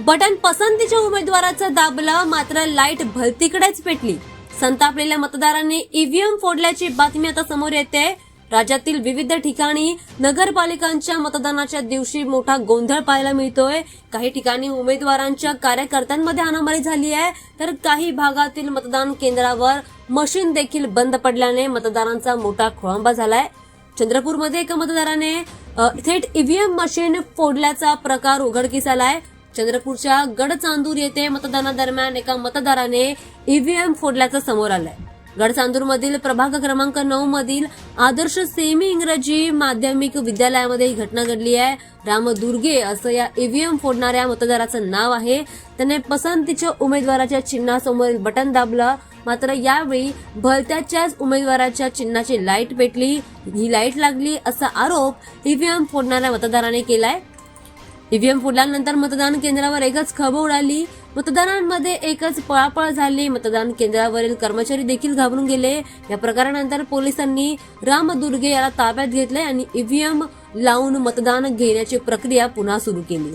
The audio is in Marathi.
बटन पसंतीच्या उमेदवाराचं दाबलं मात्र लाइट भलतीकडेच पेटली. संतापलेल्या मतदारांनी ईव्हीएम फोडल्याची बातमी आता समोर येते. राज्यातील विविध ठिकाणी नगरपालिकांच्या मतदानाच्या दिवशी मोठा गोंधळ पाहायला मिळतोय. काही ठिकाणी उमेदवारांच्या कार्यकर्त्यांमध्ये हाणामारी झाली आहे तर काही भागातील मतदान केंद्रावर मशीन देखील बंद पडल्याने मतदारांचा मोठा खोळंबा झालाय. चंद्रपूरमध्ये एका मतदाराने थेट ईव्हीएम मशीन फोडल्याचा प्रकार उघडकीस आलाय. चंद्रपूरच्या गडचांदूर येथे मतदानादरम्यान एका मतदाराने ईव्हीएम फोडल्याचं समोर आलंय. गडचांदूर मधील प्रभाग क्रमांक नऊ मधील आदर्श सेमी इंग्रजी माध्यमिक विद्यालयामध्ये ही घटना घडली आहे. राम दुर्गे असं या ईव्हीएम फोडणाऱ्या मतदाराचं नाव आहे. त्याने पसंतीच्या उमेदवाराच्या चिन्हासमोरील बटन दाबलं. मात्र यावेळी भलत्याच्याच उमेदवाराच्या चिन्हाची लाइट पेटली. ही लाइट लागली असा आरोप ईव्हीएम फोडणाऱ्या मतदाराने केलाय. ईव्हीएम फुटल्यानंतर मतदान केंद्रावर एकच खब उडाली. मतदारांमध्ये एकच पळापळ झाली. मतदान केंद्रावरील कर्मचारी देखील घाबरून गेले. या प्रकारानंतर पोलिसांनी रामदुर्गे याला ताब्यात घेतले आणि ईव्हीएम लावून मतदान घेण्याची प्रक्रिया पुन्हा सुरू केली